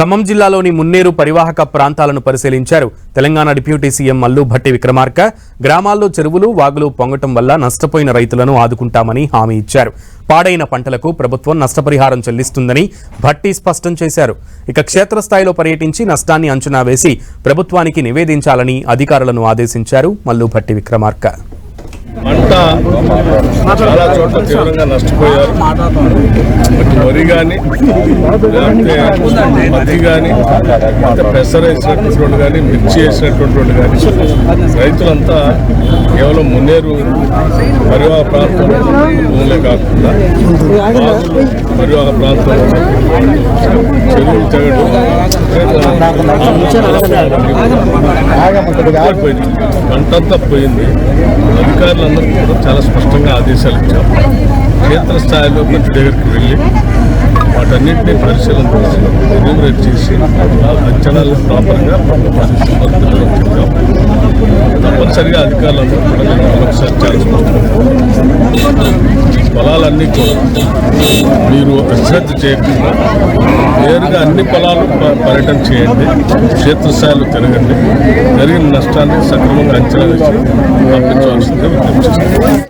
ఖమ్మం జిల్లాలోని మున్నేరు పరివాహక ప్రాంతాలను పరిశీలించారు. తెలంగాణ డిప్యూటీ సీఎం మల్లు భట్టి విక్రమార్క గ్రామాల్లో చెరువులు వాగులు పొంగటం వల్ల నష్టపోయిన రైతులను ఆదుకుంటామని హామీ ఇచ్చారు. పాడైన పంటలకు ప్రభుత్వం నష్టపరిహారం చెల్లిస్తుందని భట్టి స్పష్టం చేశారు. ఇక క్షేత్రస్థాయిలో పర్యటించి నష్టాన్ని అంచనా వేసి ప్రభుత్వానికి నివేదించాలని అధికారులను ఆదేశించారు మల్లు భట్టి విక్రమార్క. పంట చాలా చోట్ల తీవ్రంగా నష్టపోయారు. వరి కానీ లేకపోతే పత్తి కానీ లేకపోతే పెసర వేసినటువంటి కానీ మిర్చి వేసినటువంటి వాళ్ళు కానీ రైతులంతా కేవలం మున్నేరు పరివాహ ప్రాంతంలో భూములే కాకుండా పరివాహ ప్రాంతంలో చెరువులు తెగడం పోయింది పోయింది. అధికారులందరూ కూడా చాలా స్పష్టంగా ఆదేశాలు ఇచ్చారు. క్షేత్రస్థాయిలో ప్రతి దగ్గరికి వెళ్ళి వాటన్నింటినీ పరిశీలన చేసి ఎన్యూమరేట్ చేసి అంచనాలు ప్రాపర్గా పరిస్థితులు చెప్పాం. తప్పనిసరిగా అధికారులందరూ కూడా దీన్ని మరొకసారి చాలా స్పష్టంగా పొలాలన్నీ కూడా మీరు అశ్రద్ధ చేయకుండా. నేరుగా అన్ని పొలాలు పర్యటన చేయండి. క్షేత్రస్థాయిలో తిరగండి. జరిగిన నష్టాన్ని సక్రమంగా అంచనా వేసి పంపించవలసిందిగా విజ్ఞప్తి